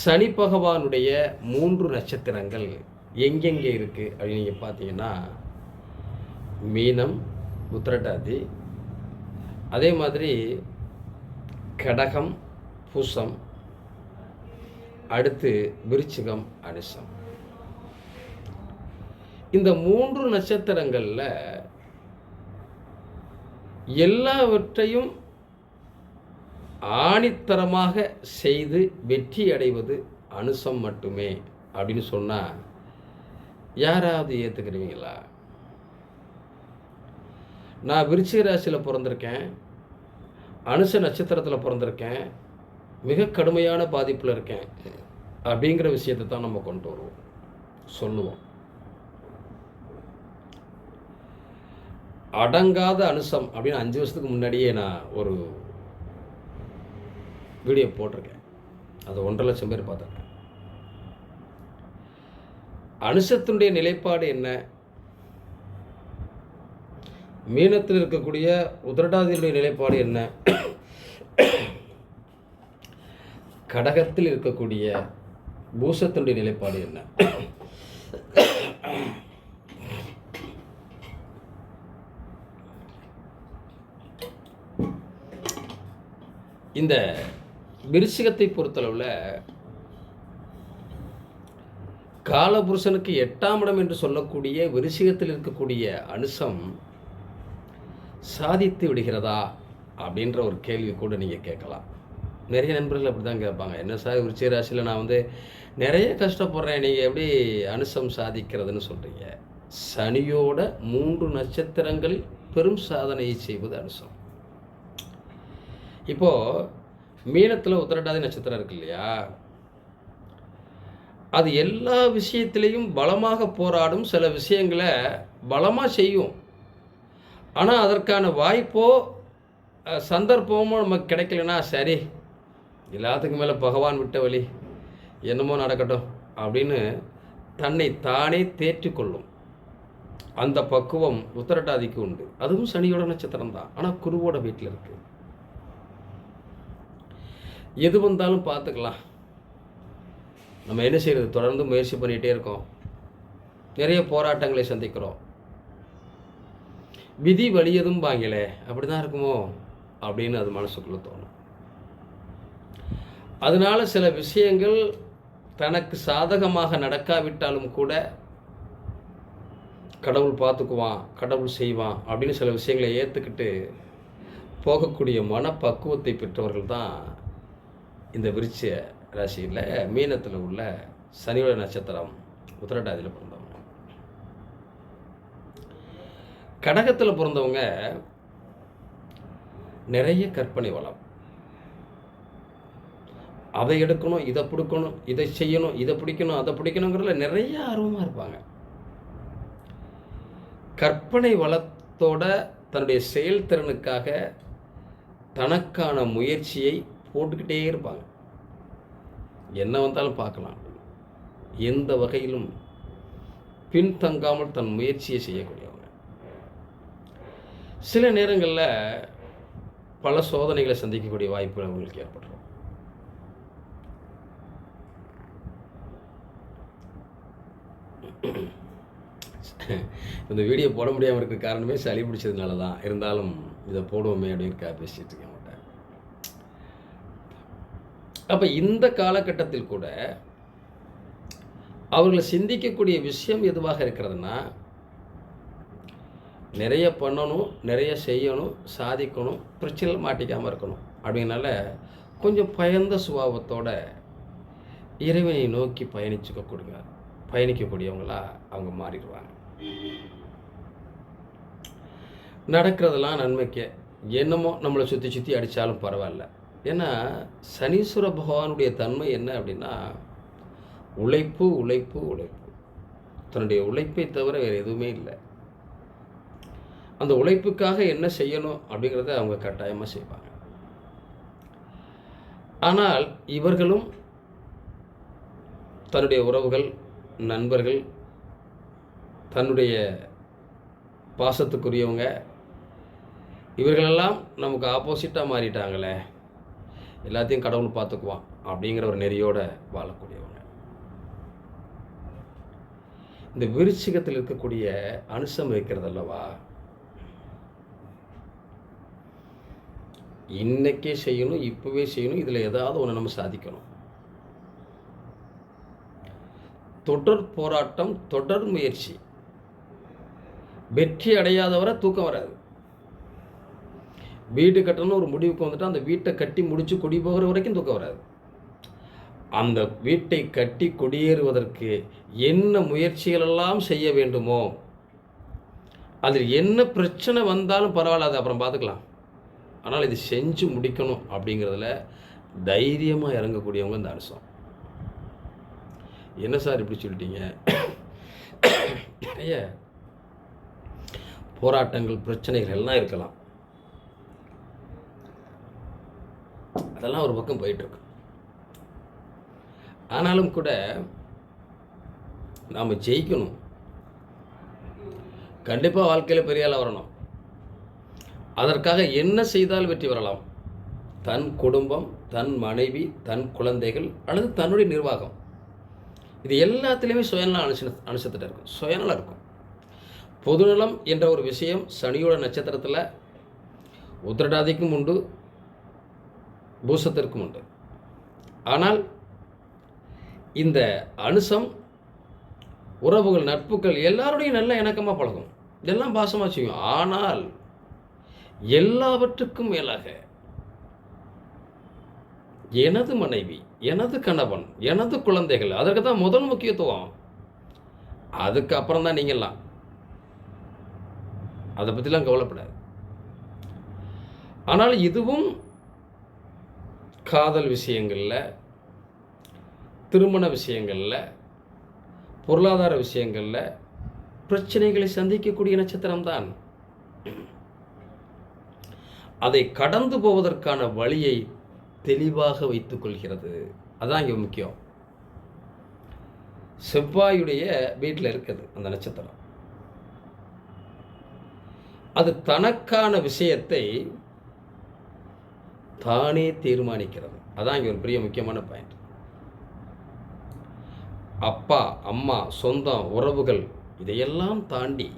சனி பகவானுடைய மூன்று நட்சத்திரங்கள் எங்கெங்கே இருக்குது அப்படின்னு நீங்கள் பார்த்தீங்கன்னா மீனம் உத்திரட்டாதி அதே மாதிரி கடகம் பூசம் அடுத்து விருச்சிகம் அனுசம். இந்த மூன்று நட்சத்திரங்களில் எல்லாவற்றையும் ஆணித்தரமாக செய்து வெற்றி அடைவது அனுசம் மட்டுமே அப்படின்னு சொன்னால் யாராவது ஏற்றுக்கிறீங்களா நான் விருச்சிக ராசியில் பிறந்திருக்கேன். அனுச நட்சத்திரத்தில் பிறந்திருக்கேன். மிக கடுமையான பாதிப்பில் இருக்கேன். அப்படிங்கிற விஷயத்தை தான் நம்ம கொண்டு வருவோம். சொல்லுவோம். அடங்காத அனுசம் அப்படின்னு அஞ்சு வருஷத்துக்கு முன்னாடியே நான் ஒரு வீடியோ போட்டிருக்கேன். அது ஒன்றரை லட்சம் பேர் பார்த்துருக்கேன். அனுஷத்தினுடைய நிலைப்பாடு என்ன? மீனத்தில் இருக்கக்கூடிய உதரடாதியுடைய நிலைப்பாடு என்ன? கடகத்தில் இருக்கக்கூடிய பூசத்தினுடைய நிலைப்பாடு என்ன? இந்த விருச்சிகத்தை பொறுத்தளவில் காலபுருஷனுக்கு எட்டாம் இடம் என்று சொல்லக்கூடிய விருச்சிகத்தில் இருக்கக்கூடிய அனுசம் சாதித்து விடுகிறதா அப்படின்ற ஒரு கேள்வி கூட நீங்கள் கேட்கலாம். நிறைய நண்பர்கள் அப்படி தான் கேட்பாங்க. என்ன சார் விருச்சிக ராசியில் நான் வந்து நிறைய கஷ்டப்படுறேன். நீங்கள் எப்படி அனுசம் சாதிக்கிறதுன்னு சொல்கிறீங்க சனியோட மூன்று நட்சத்திரங்களில் பெரும் சாதனையை செய்வது அனுசம் இப்போது மீனத்தில் உத்திரட்டாதி நட்சத்திரம் இருக்கு இல்லையா? அது எல்லா விஷயத்திலையும் பலமாக போராடும் சில விஷயங்களை பலமாக செய்யும். ஆனால் அதற்கான வாய்ப்போ சந்தர்ப்பமோ நமக்கு கிடைக்கலனா சரி எல்லாத்துக்கும் மேலே பகவான் விட்ட வழி என்னமோ நடக்கட்டும் அப்படின்னு தன்னை தானே தேற்றிக்கொள்ளும். அந்த பக்குவம் உத்தரட்டாதிக்கு உண்டு. அதுவும் சனியோட நட்சத்திரம் தான். ஆனால் குருவோட வீட்டில் இருக்குது எது வந்தாலும் பார்த்துக்கலாம். நம்ம என்ன செய்கிறது தொடர்ந்து முயற்சி பண்ணிகிட்டே இருக்கோம். நிறைய போராட்டங்களை சந்திக்கிறோம். விதி வலியதும் வாங்கலே. அப்படி தான் இருக்குமோ? அப்படின்னு அது மனசுக்குள்ளே தோணும். அதனால சில விஷயங்கள் தனக்கு சாதகமாக நடக்காவிட்டாலும் கூட கடவுள் பார்த்துக்குவான் கடவுள் செய்வான் அப்படின்னு சில விஷயங்களை ஏற்றுக்கிட்டு போகக்கூடிய மனப்பக்குவத்தை பெற்றவர்கள் தான் இந்த விருச்ச ராசியில் மீனத்தில் உள்ள சனியோட நட்சத்திரம் உத்திரட்டாதியில் பிறந்தவங்க. கடகத்தில் பிறந்தவங்க நிறைய கற்பனை வளம். அதை எடுக்கணும் இதை பிடிக்கணும் இதை செய்யணும் இதை பிடிக்கணும் அதை பிடிக்கணுங்கிறதுல நிறைய ஆர்வமாக இருப்பாங்க. கற்பனை வளத்தோட தன்னுடைய செயல்திறனுக்காக தனக்கான முயற்சியை போட்டுக்கிட்டே இருப்பாங்க. என்ன வந்தாலும் பார்க்கலாம். எந்த வகையிலும் பின்தங்காமல் தன் முயற்சியை செய்யக்கூடியவங்க. சில நேரங்களில் பல சோதனைகளை சந்திக்கக்கூடிய வாய்ப்பு அவங்களுக்கு ஏற்படுறோம் இந்த வீடியோ போட முடியாமல் இருக்கிற காரணமே சளி பிடிச்சதுனால தான் இருந்தாலும் இதை போடுவோமே அப்படின்னு பேசிகிட்டு இருக்கேன். அப்போ இந்த காலகட்டத்தில் கூட அவர்களை சிந்திக்கக்கூடிய விஷயம் எதுவாக இருக்கிறதுனா நிறைய பண்ணணும் நிறைய செய்யணும் சாதிக்கணும் பிரச்சனையில் மாட்டிக்காமல் இருக்கணும். அப்படின்னால கொஞ்சம் பயந்த சுபாவத்தோட இறைவனை நோக்கி பயணிச்சுக்க கொடுங்க. பயணிக்கக்கூடியவங்களா அவங்க மாறிடுவாங்க. நடக்கிறதெல்லாம் நன்மைக்கு. என்னமோ நம்மளை சுற்றி சுற்றி அடித்தாலும் பரவாயில்ல. ஏன்னா சனீஸ்வர பகவானுடைய தன்மை என்ன அப்படின்னா உழைப்பு உழைப்பு உழைப்பு. தன்னுடைய உழைப்பை தவிர வேறு எதுவுமே இல்லை. அந்த உழைப்புக்காக என்ன செய்யணும் அப்படிங்கிறத அவங்க கட்டாயமாக செய்வாங்க. ஆனால் இவர்களும் தன்னுடைய உறவுகள் நண்பர்கள் தன்னுடைய பாசத்துக்குரியவங்க இவர்களெல்லாம் நமக்கு ஆப்போசிட்டாக மாறிட்டாங்களே. எல்லாத்தையும் கடவுள் பார்த்துக்குவான் அப்படிங்கிற ஒரு நெறியோட வாழக்கூடியவங்க. இந்த விருச்சிகத்தில் இருக்கக்கூடிய அனுசம் இருக்கிறது அல்லவா? இன்னைக்கே செய்யணும் இப்போவே செய்யணும் இதில் ஏதாவது ஒன்று நம்ம சாதிக்கணும். தொடர் போராட்டம் தொடர் முயற்சி. வெற்றி அடையாதவரை தூக்கம் வராது. வீடு கட்டணும்னு ஒரு முடிவுக்கு வந்துட்டு அந்த வீட்டை கட்டி முடித்து குடி போகிற வரைக்கும் தூக்கம் வராது. அந்த வீட்டை கட்டி குடியேறுவதற்கு என்ன முயற்சிகளெல்லாம் செய்ய வேண்டுமோ அதில் என்ன பிரச்சனை வந்தாலும் பரவாயில்ல அது அப்புறம் பார்த்துக்கலாம். ஆனால் இது செஞ்சு முடிக்கணும் அப்படிங்கிறதுல தைரியமாக இறங்கக்கூடியவங்க இந்த அரசம் என்ன சார் இப்படி சொல்லிட்டீங்க? நிறைய போராட்டங்கள் பிரச்சனைகள் எல்லாம் இருக்கலாம். அதெல்லாம் ஒரு பக்கம் போயிட்டுருக்கு. ஆனாலும் கூட நாம் ஜெயிக்கணும். கண்டிப்பாக வாழ்க்கையில் பெரிய ஆளாக வரணும். அதற்காக என்ன செய்தால் வெற்றி வரலாம் தன் குடும்பம் தன் மனைவி தன் குழந்தைகள் அல்லது தன்னுடைய நிர்வாகம். இது எல்லாத்துலேயுமே சுயநலம் அனுச அனுசத்துட்டு இருக்கும். சுயநலம் இருக்கும். பொதுநலம் என்ற ஒரு விஷயம் சனியோட நட்சத்திரத்தில் உத்திரடாதிக்கும் உண்டு. பூசத்திற்கும் உண்டு. ஆனால் இந்த அனுசம் உறவுகள் நட்புகள் எல்லாருடையும் நல்ல இணக்கமாக பழகும். இதெல்லாம் பாசமாக செய்யும். ஆனால் எல்லாவற்றுக்கும் மேலாக எனது மனைவி எனது கணவன் எனது குழந்தைகள் அதற்கு தான் முதல் முக்கியத்துவம். அதுக்கப்புறம் தான் நீங்கள்லாம். அதை பற்றிலாம் கவலைப்படாது. ஆனால் இதுவும் காதல் விஷயங்களில் திருமண விஷயங்களில் பொருளாதார விஷயங்களில் பிரச்சனைகளை சந்திக்கக்கூடிய நட்சத்திரம்தான். அதை கடந்து போவதற்கான வழியை தெளிவாக வைத்துக் கொள்கிறது. அதான் இங்கே முக்கியம். செவ்வாயுடைய வீட்டில் இருக்குது அந்த நட்சத்திரம். அது தனக்கான விஷயத்தை தானே தீர்மானிக்கிறது. அதான் இங்கே ஒரு பெரிய முக்கியமான பாயிண்ட் அப்பா அம்மா சொந்தம் உறவுகள் இதையெல்லாம் தாண்டி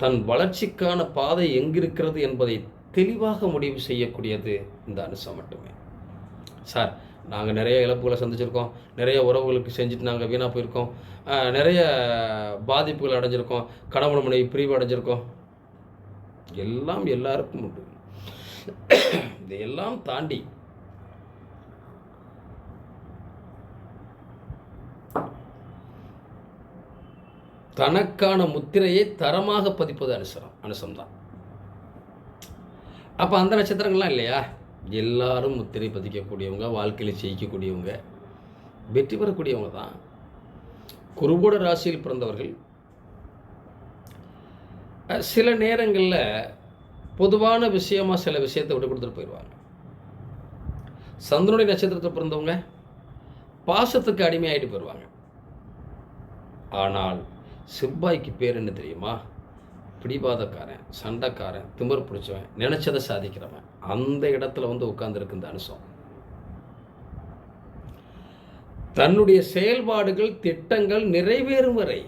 தன் வளர்ச்சிக்கான பாதை எங்கிருக்கிறது என்பதை தெளிவாக முடிவு செய்யக்கூடியது இந்த அனுசம் மட்டுமே. சார் நாங்கள் நிறைய இழப்புகளை சந்திச்சிருக்கோம். நிறைய உறவுகளுக்கு செஞ்சுட்டு நாங்கள் வீணாக போயிருக்கோம். நிறைய பாதிப்புகள் அடைஞ்சிருக்கோம். கணவன் மனைவி பிரிவு அடைஞ்சிருக்கோம். எல்லாம் எல்லாருக்கும் உண்டு. இதையெல்லாம் தாண்டி தனக்கான முத்திரையை தரமாக பதிப்பது அனுசரம் அனுசம்தான். அப்போ அந்த நட்சத்திரங்கள்லாம் இல்லையா? எல்லாரும் முத்திரை பதிக்கக்கூடியவங்க வாழ்க்கையில் ஜெயிக்கக்கூடியவங்க வெற்றி பெறக்கூடியவங்க தான். குருவோட ராசியில் பிறந்தவர்கள் சில நேரங்களில் பொதுவான விஷயமா சில விஷயத்தை விட்டு கொடுத்துட்டு போயிடுவாங்க. சந்திரனுடைய நட்சத்திரத்தில் பிறந்தவங்க பாசத்துக்கு அடிமையாகிட்டு போயிடுவாங்க. ஆனால் செவ்வாய்க்கு பேர் என்ன தெரியுமா? பிடிவாதக்காரன் சண்டைக்காரன் திமிர் பிடிச்சவன் நினைச்சதை சாதிக்கிறவன். அந்த இடத்துல வந்து உட்கார்ந்துருக்கு இந்த அனுசம். தன்னுடைய செயல்பாடுகள் திட்டங்கள் நிறைவேறும் வரை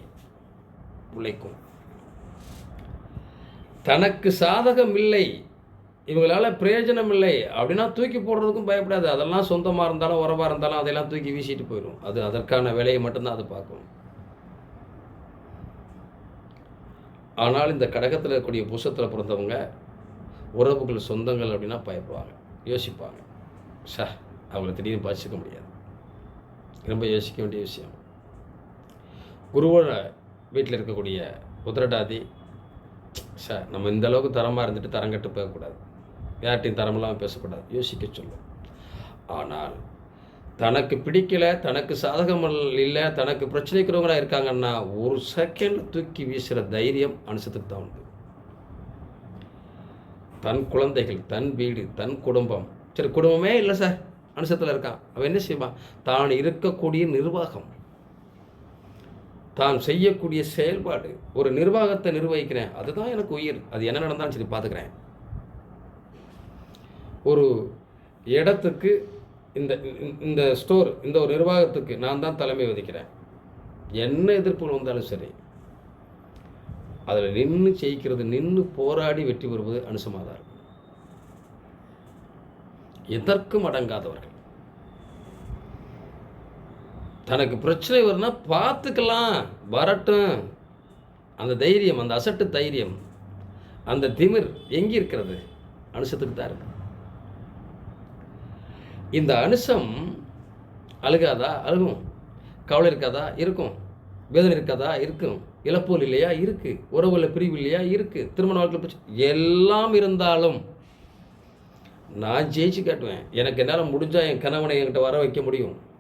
உழைக்கும். தனக்கு சாதகம் இல்லை இவங்களால பிரயோஜனம் இல்லை அப்படின்னா தூக்கி போடுறதுக்கும் பயப்படாது. அதெல்லாம் சொந்தமாக இருந்தாலும் உறவாக இருந்தாலும் அதெல்லாம் தூக்கி வீசிட்டு போயிடும் அது அதற்கான வேலையை மட்டும்தான் அது பார்க்கும். ஆனால் இந்த கடகத்தில் இருக்கக்கூடிய புஷத்தில் பிறந்தவங்க உறவுகள் சொந்தங்கள் அப்படின்னா பயப்படுவாங்க. யோசிப்பாங்க. சா அவங்கள திடீர்னு பாதிச்சிக்க முடியாது. ரொம்ப யோசிக்க வேண்டிய விஷயம். குருவோட வீட்டில் இருக்கக்கூடிய உதிரடாதி சார் நம்ம இந்த அளவுக்கு தரமாக இருந்துட்டு தரம் கட்டு போகக்கூடாது. யார்ட்டையும் தரமில்லாமல் பேசக்கூடாது. யோசிக்க சொல்லும் ஆனால் தனக்கு பிடிக்கல தனக்கு சாதகம் இல்லை தனக்கு பிரச்சனைக்கிறவங்களா இருக்காங்கன்னா ஒரு செகண்ட் தூக்கி வீசுகிற தைரியம் அனுசத்துக்கு தான் உண்டு. தன் குழந்தைகள் தன் வீடு தன் குடும்பம். சரி குடும்பமே இல்லை சார். அனுசத்தில் இருக்கான். அவன் என்ன செய்வான்? தான் இருக்கக்கூடிய நிர்வாகம். தான் செய்யக்கூடிய செயல்பாடு. ஒரு நிர்வாகத்தை நிர்வகிக்கிறேன். அதுதான் எனக்கு உயிர். அது என்ன நடந்தாலும் சரி பார்த்துக்கிறேன் ஒரு இடத்துக்கு இந்த இந்த ஸ்டோர் இந்த ஒரு நிர்வாகத்துக்கு நான் தான் தலைமை வதிக்கிறேன் என்ன எதிர்ப்புகள் வந்தாலும் சரி அதில் நின்று ஜெயிக்கிறது நின்று போராடி வெற்றி பெறுவது அனுசமாதார் எதற்கும் அடங்காதவர்கள். தனக்கு பிரச்சனை வரும்னா பார்த்துக்கலாம் வரட்டும். அந்த தைரியம் அந்த அசட்டு தைரியம் அந்த திமிர் எங்கே இருக்கிறது? அனுசத்துக்கு தான் இருக்கு. இந்த அனுசம் அழுகாதா? அழுகும். கவலை இருக்காதா? இருக்கும். வேதனை இருக்காதா? இருக்கும். இழப்போல் இல்லையா? இருக்குது உறவுல பிரிவு இல்லையா? இருக்குது திருமண வாழ்க்கையில் பிரச்சனை எல்லாம் இருந்தாலும் நான் ஜெயிச்சு காட்டுவேன். எனக்கு என்னால் முடிஞ்சால் என் கணவனை என்கிட்ட வர வைக்க முடியும்.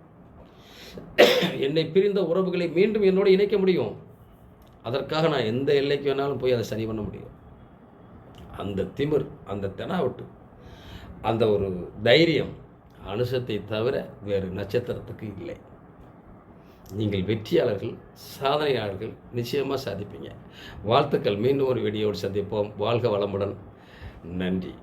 என்னை பிரிந்த உறவுகளை மீண்டும் என்னோடு இணைக்க முடியும்? அதற்காக நான் எந்த எல்லைக்கு வேணாலும் போய் அதை சரி பண்ண முடியும். அந்த திமிர் அந்த தெனாவட்டு அந்த ஒரு தைரியம் அனுசத்தை தவிர வேறு நட்சத்திரத்துக்கு இல்லை. நீங்கள் வெற்றியாளர்கள் சாதனையாளர்கள் நிச்சயமாக சாதிப்பீங்க. வாழ்த்துக்கள். மீண்டும் ஒரு வீடியோடு சந்திப்போம். வாழ்க வளமுடன். நன்றி.